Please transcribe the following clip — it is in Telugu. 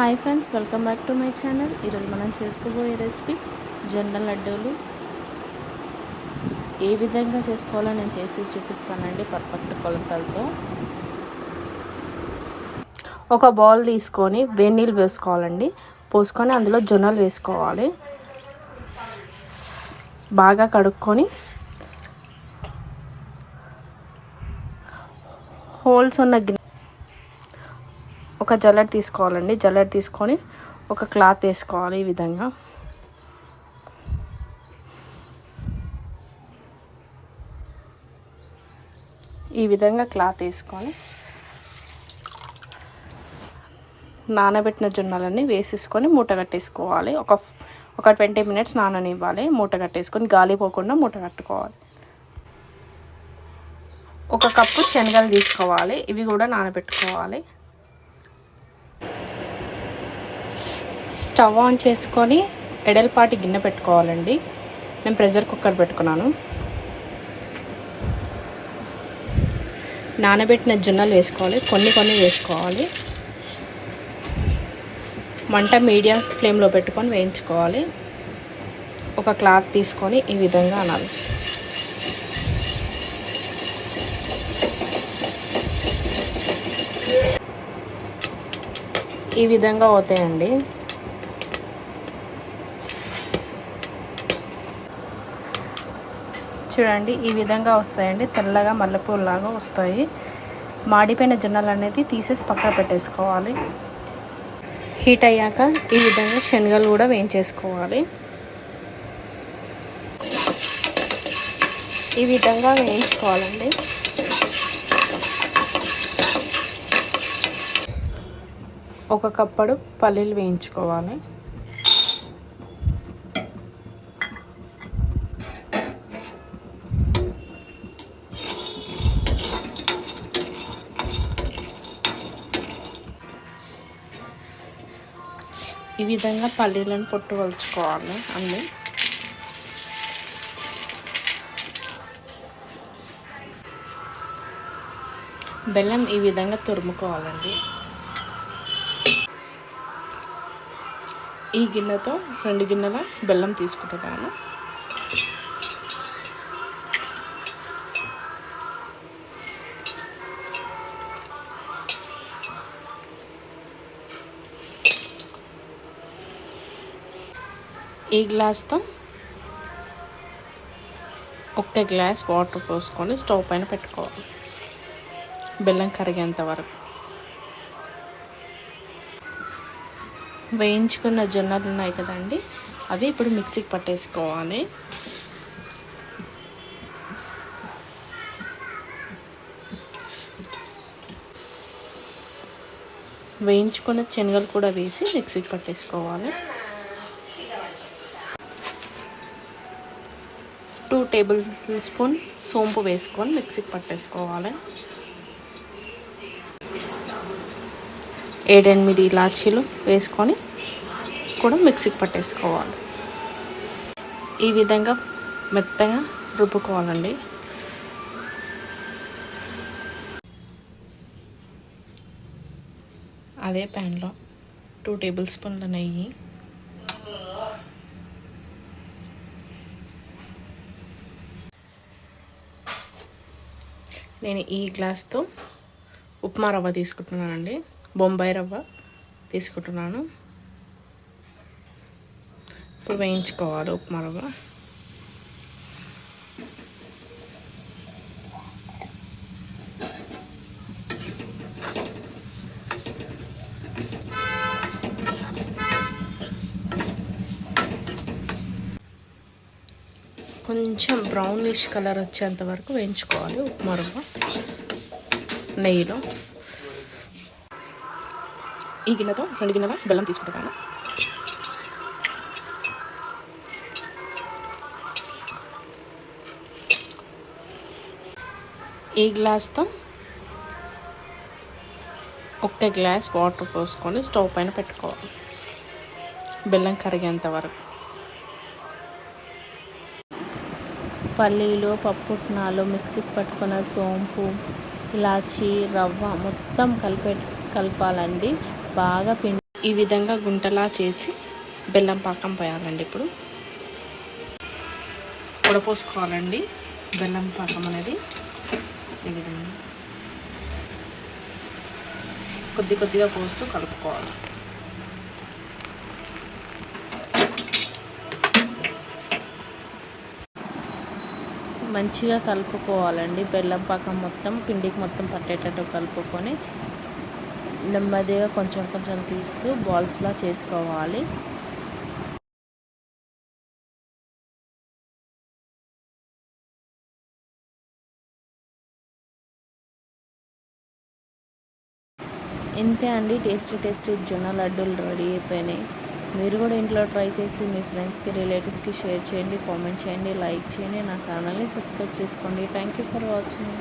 Hi friends welcome back to my channel. ఈరోజు మనం చేసుకోబోయే రెసిపీ జొన్న లడ్డూలు. ఏ విధంగా చేసుకోవాలో నేను చేసి చూపిస్తానండి పర్ఫెక్ట్ కొలతలతో. ఒక బౌల్ తీసుకొని వేడి నీళ్ళు వేసుకోవాలండి. పోసుకొని అందులో జొన్నలు వేసుకోవాలి. బాగా కడుక్కొని హోల్స్ ఉన్న గిన్నె ఒక జల్లెడ తీసుకోవాలండి. జల్లెడ తీసుకొని ఒక క్లాత్ వేసుకోవాలి ఈ విధంగా. ఈ విధంగా క్లాత్ వేసుకొని నానబెట్టిన జొన్నలన్నీ వేసేసుకొని మూట కట్టేసుకోవాలి. ఒక ఒక ట్వంటీ మినిట్స్ నాననివ్వాలి. మూట కట్టేసుకొని గాలి పోకుండా మూట కట్టుకోవాలి. ఒక కప్పు శనగలు తీసుకోవాలి. ఇవి కూడా నానబెట్టుకోవాలి. స్టవ్ ఆన్ చేసుకొని ఎడల్పాటి గిన్నె పెట్టుకోవాలండి. నేను ప్రెషర్ కుక్కర్ పెట్టుకున్నాను. నానబెట్టిన జొన్నలు వేసుకోవాలి. కొన్ని కొన్ని వేసుకోవాలి. మంట మీడియం ఫ్లేమ్లో పెట్టుకొని వేయించుకోవాలి. ఒక క్లాత్ తీసుకొని ఈ విధంగా అనాలి. ఈ విధంగా అవుతాయండి. చూడండి ఈ విధంగా వస్తాయండి. తెల్లగా మల్లెపూలలాగా వస్తాయి. మాడిపోయిన జొన్నలు అనేది తీసేసి పక్క పెట్టేసుకోవాలి. హీట్ అయ్యాక ఈ విధంగా శనగలు కూడా వేయించేసుకోవాలి. ఈ విధంగా వేయించుకోవాలండి. ఒక కప్పడు పల్లీలు వేయించుకోవాలి. ఈ విధంగా పల్లీలను పొట్టు వలుచుకోవాలి అన్నీ. బెల్లం ఈ విధంగా తురుముకోవాలండి. ఈ గిన్నెతో రెండు గిన్నెల బెల్లం తీసుకుంటున్నాను. ఈ గ్లాస్తో ఒక్క గ్లాస్ వాటర్ పోసుకొని స్టవ్ పైన పెట్టుకోవాలి. బెల్లం కరిగేంత వరకు. వేయించుకున్న జొన్నలు ఉన్నాయి కదండి అవి ఇప్పుడు మిక్సీకి పట్టేసుకోవాలి. వేయించుకున్న శనగలు కూడా వేసి మిక్సీకి పట్టేసుకోవాలి. టూ టేబుల్ స్పూన్ సోంపు వేసుకొని మిక్సీకి పట్టేసుకోవాలి. ఏడెనిమిది ఇలాచీలు వేసుకొని కూడా మిక్సీకి పట్టేసుకోవాలి. ఈ విధంగా మెత్తగా రుబ్బుకోవాలండి. అదే ప్యాన్లో టూ టేబుల్ స్పూన్ల నెయ్యి నేను ఈ గ్లాస్తో ఉప్మా రవ్వ తీసుకుంటున్నానండి. బొంబాయి రవ్వ తీసుకుంటున్నాను. ఇప్పుడు వేయించుకోవాలి ఉప్మా రవ్వ. కొంచెం బ్రౌనిష్ కలర్ వచ్చేంత వరకు వేయించుకోవాలి. ఉప్మా రవ్వ నెయ్యిలో. ఈ గిన్నెతో రెండు గిన్నెల బెల్లం తీసుకుంటాను ఈ గ్లాస్తో ఒక్క గ్లాస్ వాటర్ పోసుకొని స్టవ్ పైన పెట్టుకోవాలి. బెల్లం కరిగేంత వరకు. పల్లీలు పప్పుట్నాలు మిక్సీకి పట్టుకున్న సోంపు ఇలాచి రవ్వ మొత్తం కలిపే కలపాలండి. బాగా పిండి ఈ విధంగా గుంటలా చేసి బెల్లం పాకం పోయాలండి ఇప్పుడు. పొడపోసుకోవాలండి బెల్లం పాకం అనేది ఈ విధంగా. కొద్ది కొద్దిగా పోస్తూ కలుపుకోవాలి. మంచిగా కలుపుకోవాలండి. బెల్లం పాకం మొత్తం పిండికి మొత్తం పట్టేటట్టు కలుపుకొని నెమ్మదిగా కొంచెం కొంచెం తీస్తూ బాల్స్లా చేసుకోవాలి. ఇంతే అండి. టేస్టీ టేస్టీ జొన్న లడ్డూలు రెడీ అయిపోయినాయి. మీరు కూడా ఇంట్లో ట్రై చేసి మీ ఫ్రెండ్స్కి రిలేటివ్స్కి షేర్ చేయండి కామెంట్ చేయండి లైక్ చేయండి నా ఛానల్ని సబ్స్క్రైబ్ చేసుకోండి. Thank you for watching.